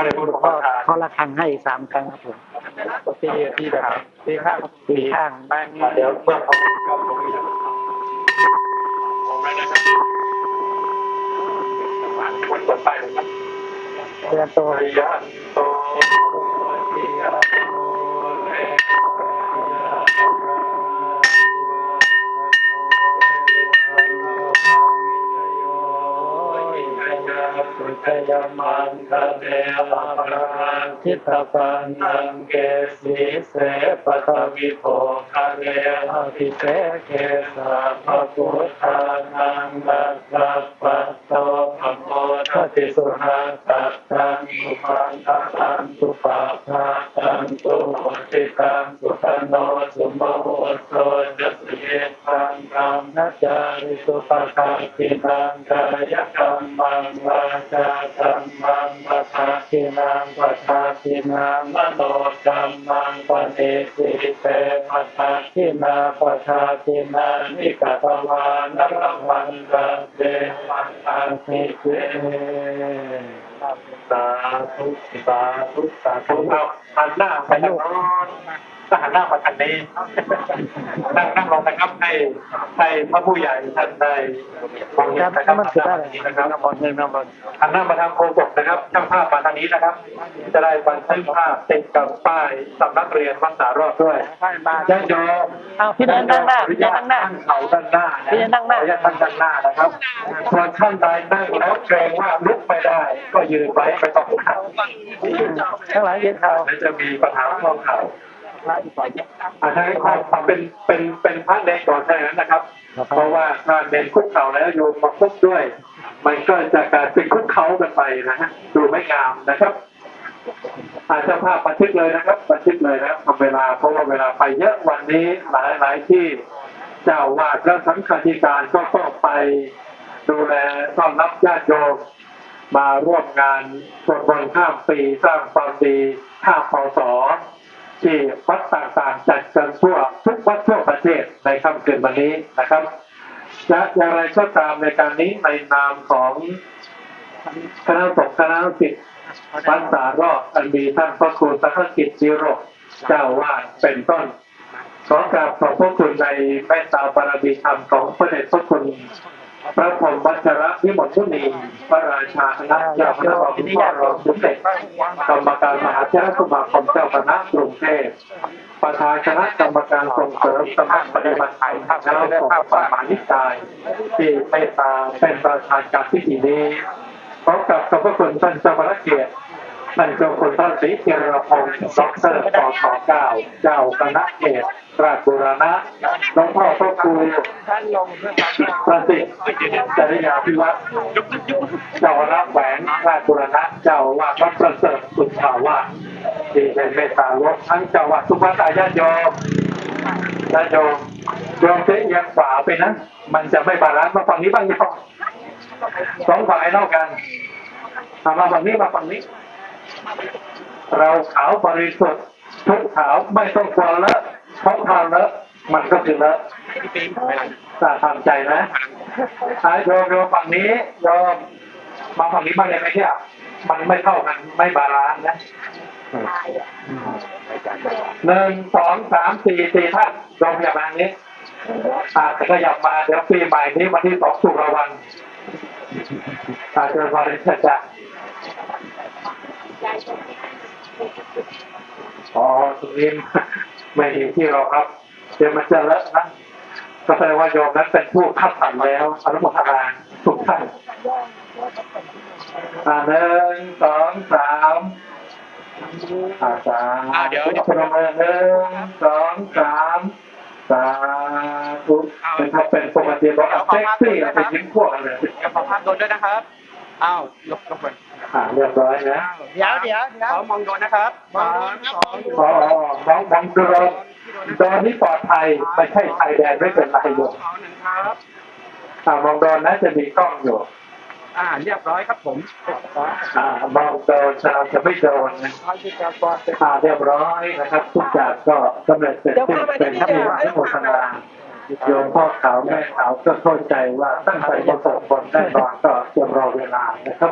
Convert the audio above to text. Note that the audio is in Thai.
ก็เลยพูดก็ว่าทานเขาละครังให้สามครั้งครับผมที่ที่แบบที่ข้างตีข้างแป้งเดี๋ยวเมื่อเขาเข้าลงไปแล้วผมแล้วนะครับวันต่อไปนะครับเรือโตปริยันโตปิ สุทยมันคเดวะปรังทิตปันนังเกสีเสปะทวิโภคะเดวะพิเศษเกสะภะพุทธานังดัสสะปัตโตภะโมทติสุหัสสัตตังสุปันตังสุปะภาตังสุโหติตังสุขโนสุโมโหตจัส ตังธรรมนัจจาริสุปะคาตินังกายกรรมังวาจากรรมังปะทาทินังปะทาทินังมโนกรรมังปฏิสิเตปะทาทินาปะทาทินานิกตวานรมันตังเตมันตังสิเตสาธุสาธุสาธุเอาหันหน้าไปทางโน้น ถ้าหันหน้ามาทางนี้ นั่งนั่งลงนะครับให้ให้พระผู้ใหญ่ท่านได้มองเห็นครับนะครับมันคือได้เลยนะครับน้ำบอลหนึ่งน้ำบอลหันหน้ามาทางโคศกนะครับช่างภาพมาทางนี้นะครับ จะได้บันทึกภาพติดกับป้ายสำนักเรียนวัดสารอดด้วยญาติโยมเอาพี่แนนนั่งหน้าพี่แนนนั่งหน้าเขาด้านหน้าพี่แนนนั่งหน้าขออญาตท่านด้านหน้านะครับส่วนท่านใดนั่งแล้วเกรงว่าลุกไม่ได้ ก็ยืนไว้ไม่ต้องขับข้างหลังยืนเขาแล้วจะมีปัญหาข้อเข่า อาจจะให้ความเป็นเป็นเป็นพระเนรก่อนแค่นั้นนะครับ เพราะว่าถ้าเน้นคุกเข่าแล้วโยมมาคุกด้วย มันก็จะกลายเป็นคุกเข่ากันไปนะฮะดูไม่งามนะครับ อาจจะภาพบันทึกเลยนะครับบันทึกเลยนะครับทำเวลาเพราะว่าเวลาไปเยอะวันนี้หลายหลายที่เจ้าวาดและสังฆาธิการก็ต้องไปดูแลต้อนรับญาติโยมมาร่วมงานสวดมนต์ข้ามปีสร้างความดีข้ามพศ ที่วัดต่างๆจัดกันทั่วทุกวัดทั่วประเทศในค่ำคืนวันนี้นะครับและอย่างไรก็ตามในการนี้ในนามของคณะสงฆ์คณะศิษย์วัดสารอดอันมีท่านพระครูสังฆกิจจิโรเจ้าวาดเป็นต้นขอกราบขอบพระคุณในแม่ตาบารมีธรรมของพระเดชพระคุณ พระพรหมวัชระวิมลชุนีพระราชาคณะเจ้าคณะบดีรองสมเด็จกรรมการมหาเจ้าสมาคมเจ้าคณะกรุงเทพประธานคณะกรรมการส่งเสริมสมัครปฏิบัติธรรมคณะสงฆ์สมานนิกายที่เมตตาเป็นประธานการพิธีนี้พร้อมกับขอบพระคุณท่านเจ้าพระเกียรติ ท่านเจ้าคุณท่านศรีเทียรพงศ์ด็อกเตอรปทเก้าเจ้าคณะเขตราชบุรณะหลวงพ่อพระครูประสิทธิ์จริยาพิวัตรเจ้าคณะแหวนราชบุรณะเจ้าว่าดวัดประเสริฐสุทธาวาสที่เป็นเมตตารวมทั้งเจ้าวัดทุกวัดอาญาติโยมญาติโยมโยมเสียยังขวาไปนะมันจะไม่บาลานซ์มาฝั่งนี้บ้างยังสองฝ่ายเท่ากันเอามาฝั่งนี้มาฝั่งนี้ เราขาวบริสุทธิ์ทุกขาวไม่ต้องกลัวเละเพราะทานละมันก็คือละตาทำใจนะไอ้โยมโยมฝั่งนี้โยมมาฝั่งนี้บ้างเลยไหมเนี่ยมันไม่เท่ากันไม่บาลานซ์นะหนึ่งสองสามสี่สี่ท่านโยมอย่ามางนี้อาจจะขยับมาเดี๋ยวปีใหม่นี้วันที่สองสุรวันอาจารย์วาริชจะ อ๋อตรงนี้ไม่มีที่เราครับ เดี๋ยวมันจะเลอะนะก็แสดงว่าโยมนั้นเป็นผู้ขับผ่านแล้วอนุโมทนาทุกท่านอ่าหนึ่งสองสามอ่าสามอ่าเดี๋ยวพนมมือหนึ่งสองสามสาธุนครับเป็นปกติบอกเซ็กซี่เป็นยิ้มพวกอะไรเดี๋ยวขอภาพโดนด้วยนะครับอ้าวลบลบไป อ่าเรียบร้อยนะเดี๋ยวเดี๋ยวเดี๋ยวขอมองโดนนะครับสามสองอ๋อน้องน้องคือเราตอนนี้ปลอดภัยไม่ใช่ชายแดนไม่เป็นไรอยู่ขอหนึ่งครับอ่ามองโดนนะจะมีกล้องอยู่ อ่า เรียบร้อยครับผมอ่ามองโดนเราจะไม่โดนนะอ่าเรียบร้อยนะครับทุกอย่างก็สำเร็จเสร็จสิ้นเป็นที่ว่าที่โมทนาโยมพ่อขาวแม่ขาวก็เข้าใจว่าตั้งใจประสบบนได้นอนก็จะรอเวลานะครับ